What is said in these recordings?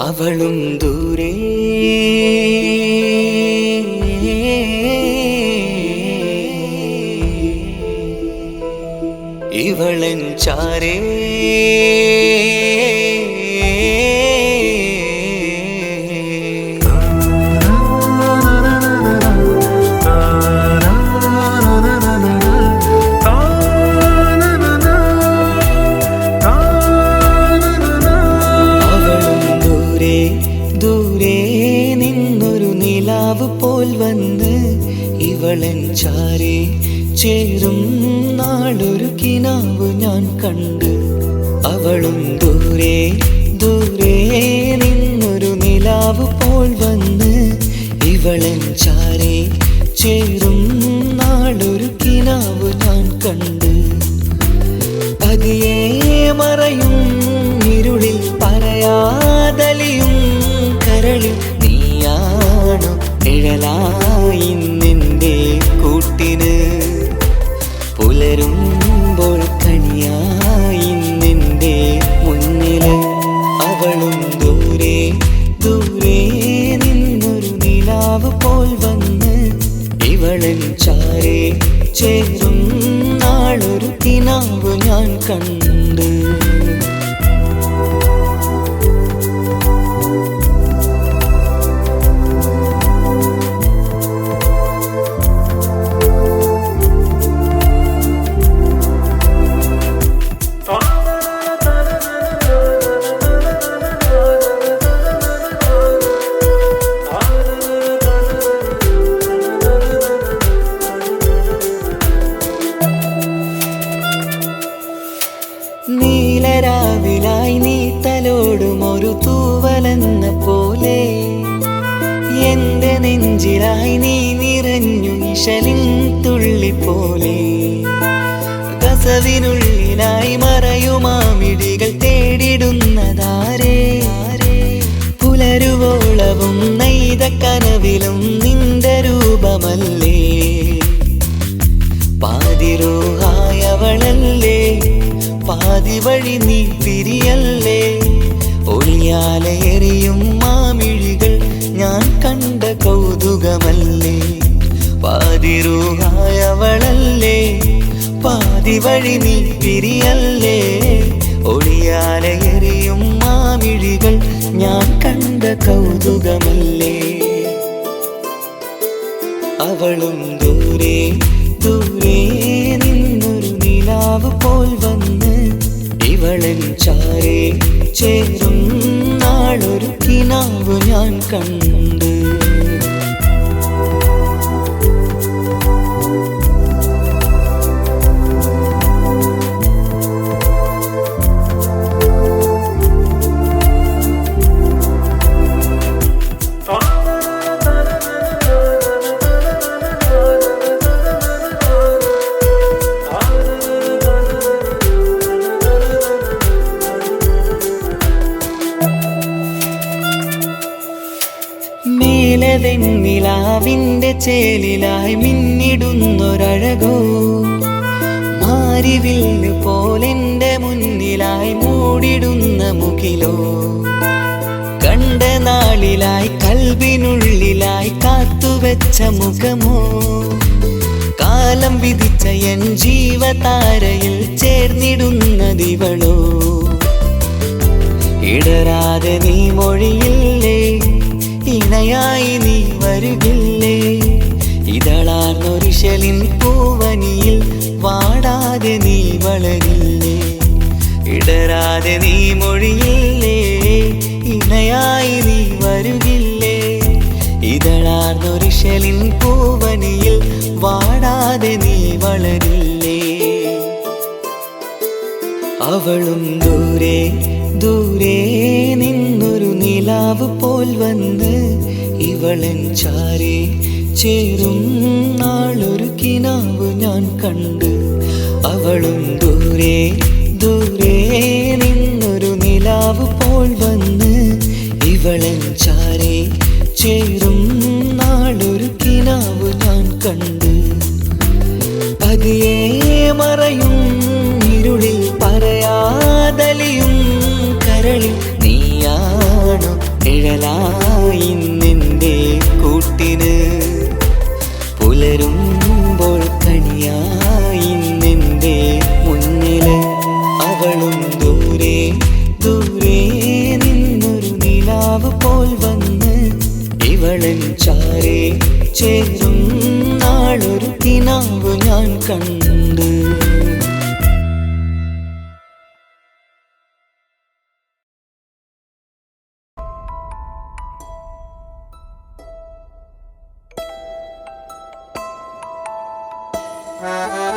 അവളും ദൂരെ ഇവളൻ ചാരേ ചാരെ ചേരും നാളൊരു കിനാവ് ഞാൻ കണ്ട്. അവളും ദൂരെ ദൂരെ നിന്നൊരു നിലാവ് പോൽ വന്ന്. ഇവളൻ ചാരി ചേരും നാളൊരു കിനാവ് ഞാൻ കണ്ട്. പതിയെ മറയും ഇരുളിൽ പറയാതലിയും കരളിൽ നീയാണു നിഴലായി പുലരുമ്പോൾ കണിയായി നിന്റെ മുന്നിൽ അവളും ദൂരെ ദൂരെ നിന്നൊരു നിലാവ് പോൽ വന്ന് ഇവളൻ ചാരെ ചേരും നാളൊരു തിനാവ് ഞാൻ കണ്ട്. വഴി നീ തിരിയല്ലേ? ഒളിയാലെ എറിയും മാമിഴികൾ ഞാൻ കണ്ട കൗതുകമല്ലേ? പാതിരൂഹായവളല്ലേ? പാതി വഴി നീ തിരിയല്ലേ ഒളിയാലെ എറിയും മാമിഴികൾ ഞാൻ കണ്ട കൗതുകമല്ലേ? അവളും ദൂരെ ദൂരെ നിന്നൊരു നിലാവ് പോൽ വന്ന് ഇവളൻ ചാരേ ചേരും നാളൊരു കിനാവ് ഞാൻ കണ്ട്. ചേലിലായി മിന്നിടുന്നൊരഴകോ? മാരിവില്ല് പോലെന്റെ മുന്നിലായി മൂടിടുന്ന മുഖിലോ കണ്ട നാളിലായി കൽവിനുള്ളിലായി കാത്തുവെച്ച മുഖമോ? കാലം വിധിച്ച എൻ ജീവതാരയിൽ ചേർന്നിടുന്നതിവളോ ഇടരാതെ നീ മൊഴിയില്ലേ? ഇണയായി നീ വരുകില്ലേ? ഇതളാർന്നൊരിശലിൻ പൂവനിയിൽ വാടാതെ നീ വളരില്ലേ? ഇടരാതെ നീ മൊഴിയില്ലേ? ഇണയായി നീ വരുകില്ലേ? ഇതളാർന്നൊരിശലിൻ പൂവനിയിൽ വാടാതെ നീ വളരില്ലേ? അവളും ദൂരെ ദൂരെ നിന്നൊരു നിലാവ് പോൽ വന്ന് ഇവളൻ ചാരെ ചേരും നാളൊരു കിനാവ് ഞാൻ കണ്ട്. അവളും ദൂരെ ദൂരെ നിന്നൊരു നിലാവ് പോൽ വന്ന്. ഇവളൻ ചാരെ ചേരും നാളൊരു കിനാവ് ഞാൻ കണ്ട്. പതിയെ മറയും ഞാൻ കണ്ട് പാതിയെന്നിലലിഞ്ഞോനെ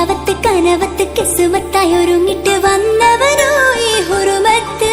നിലാവത്ത് കനവത്ത് കിസുമത്തായി ഒരുങ്ങിട്ട് വന്നവനോ ഈ ഹുറുമത്ത്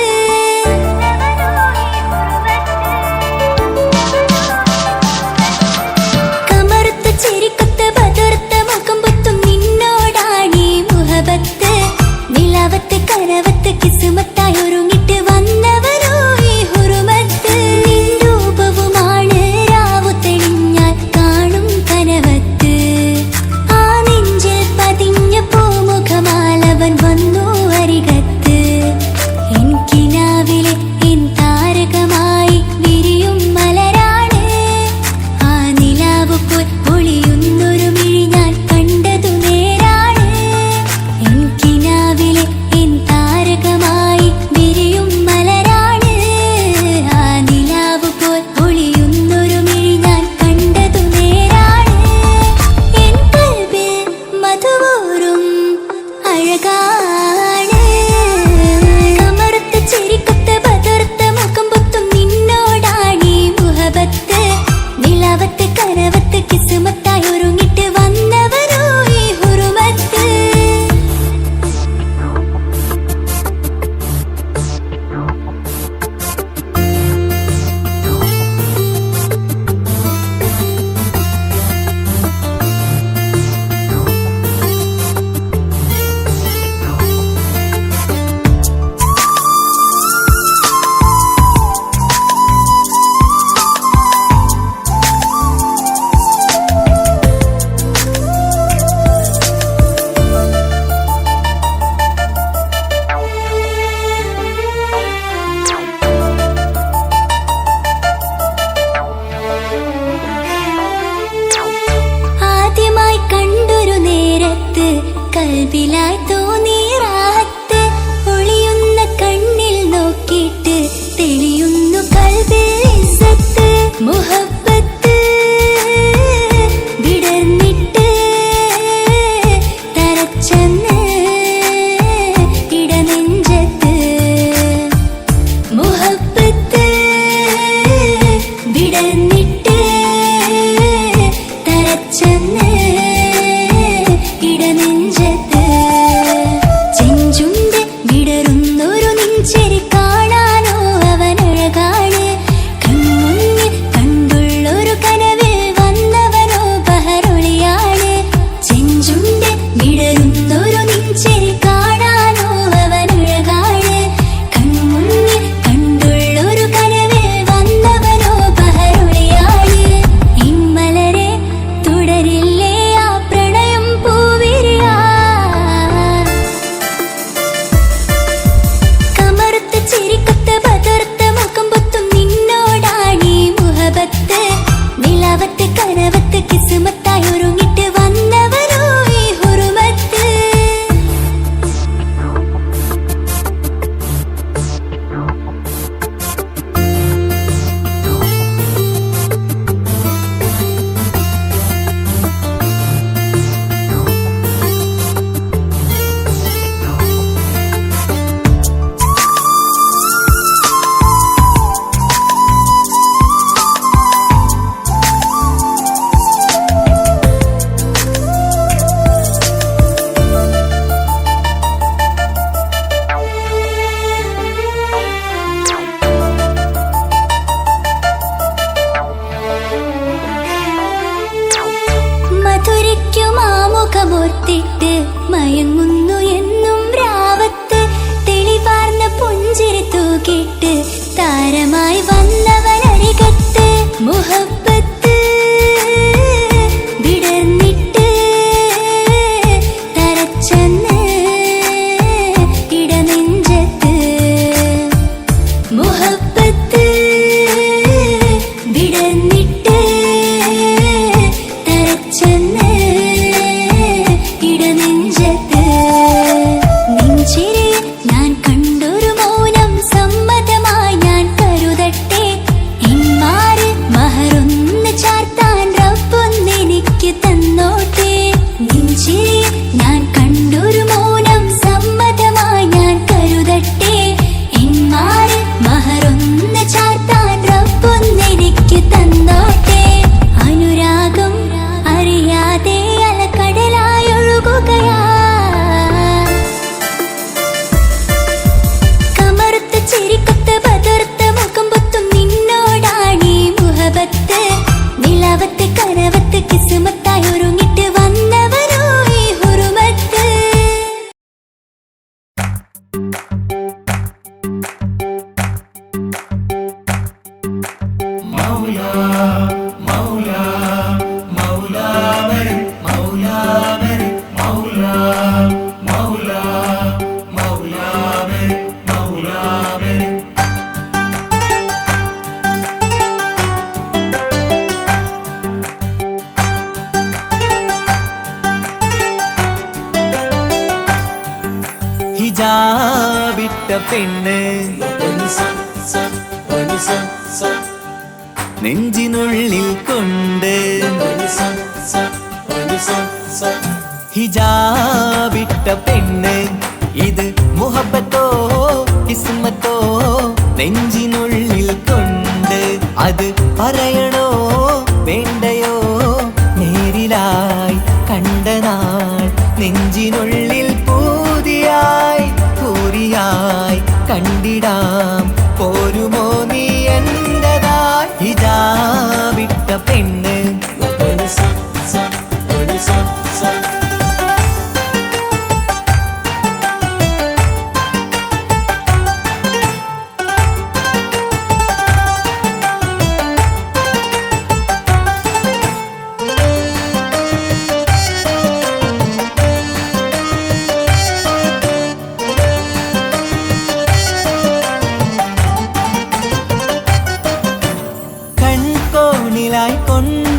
അത് പറയണോ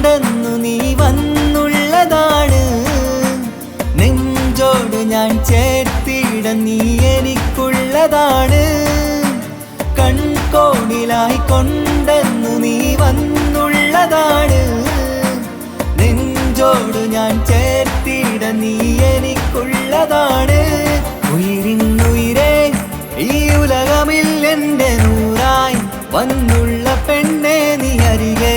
കൊണ്ടെന്നു നീ വന്നുള്ളതാണ്. നെഞ്ചോട് ഞാൻ ചേർത്തിട നീ എനിക്കുള്ളതാണ്. കൺകോണിലായി കൊണ്ടെന്നു നീ വന്നുള്ളതാണ്. നെഞ്ചോട് ഞാൻ ചേർത്തിട നീ എനിക്കുള്ളതാണ്. ഉയിരിന്നുയിരേ ഈ ഉലകമിൽ നൂറായി വന്നുള്ള പെണ്ണേ നീ അറിയേ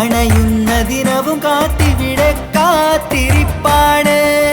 അണയുന്ന. அதினவும் காத்திவிட காத்திருப்பானே.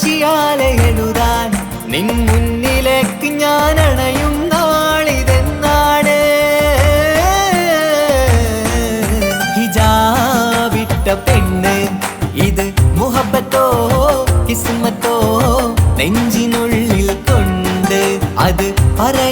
മഷിയാലെ എഴുതാൻ നിൻ മുന്നിലേക്ക് ഞാൻ അണയും നാളിതെന്നാണ്. ഹിജാവിട്ട പെണ്ണ് ഇത് മുഹബത്തോ കിസ്മത്തോ നെഞ്ചിനുള്ളിൽ കൊണ്ട് അത് പറയണോ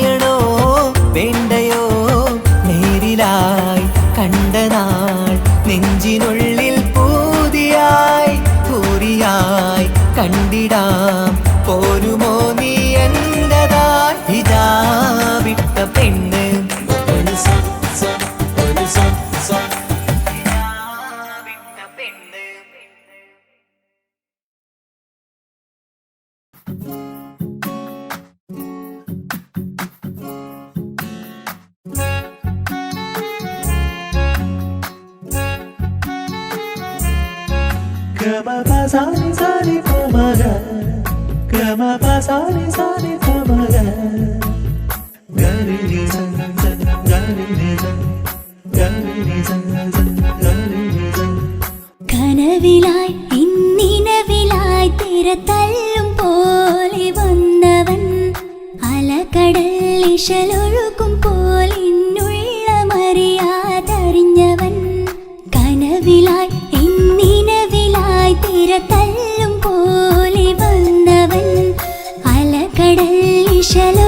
Gama pa sa ni sa ni pa ma pa sa ni sa ni അലകടൽ ഇശലൊഴുകും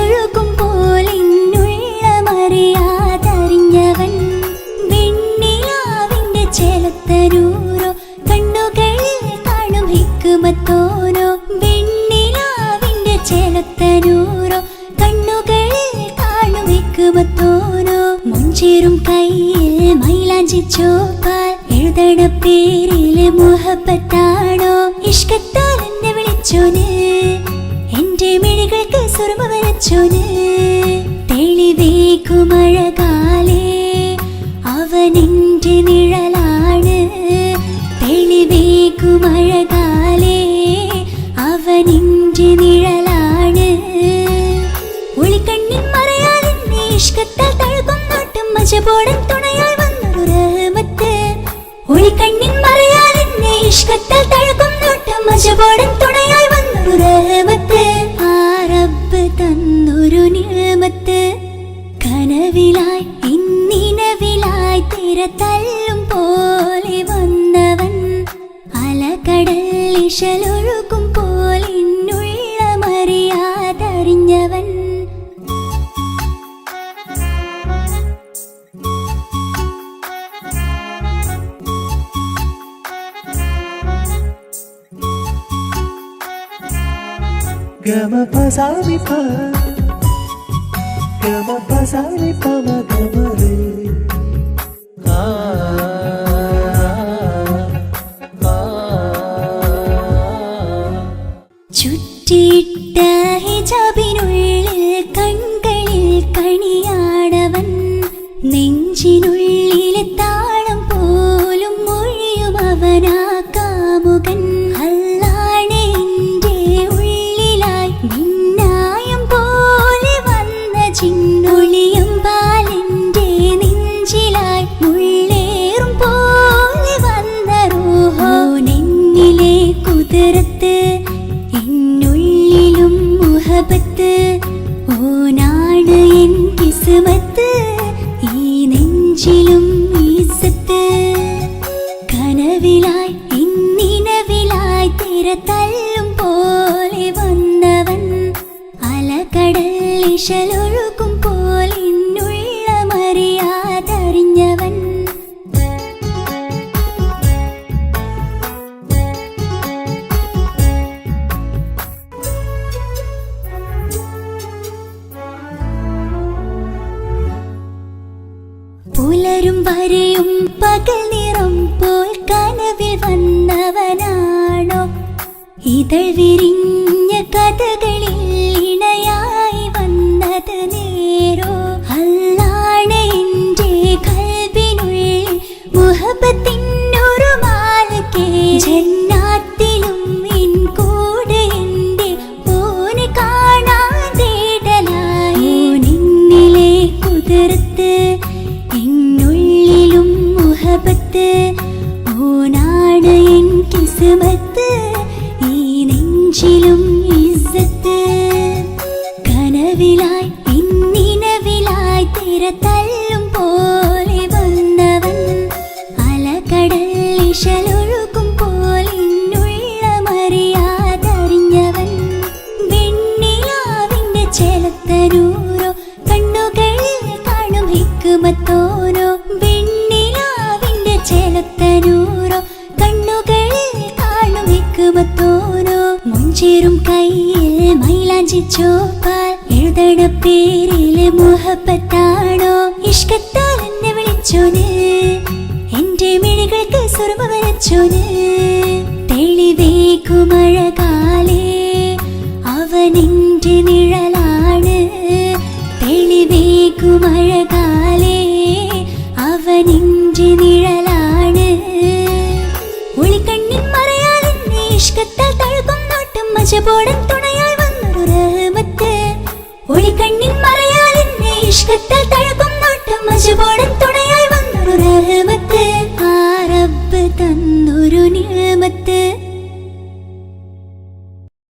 ഇഷ്കത്താൽ തഴുകുന്നോട്ടം മജബോടൻ തുണയാൽ വന്നൊരു റഹമത്ത് ഒളിക്കണ്ണിൻ മറയാൽ എന്നെ ഇഷ്കത്താൽ തഴുകുന്നോട്ടം മജബോടൻ തുണയാൽ യാചിച്ചോ പാൽ എഴുതണ പേരിലെ മുഹബത്താണോ? ഇഷ്കത്താൽ എന്നെ വിളിച്ചോന്. എന്റെ മിഴികൾക്ക് സുർമ വരച്ചോന്. തെളിവേക്കു മഴകാലേ അവനിന്റെ നിഴലാണ്. തെളിവേക്കു മഴകാലേ അവനിന്റെ നിഴലാണ്. ഒളിക്കണ്ണിൽ മറയാൽ ഇഷ്കത്താൽ തഴുകും നോട്ടും മജപോടൻ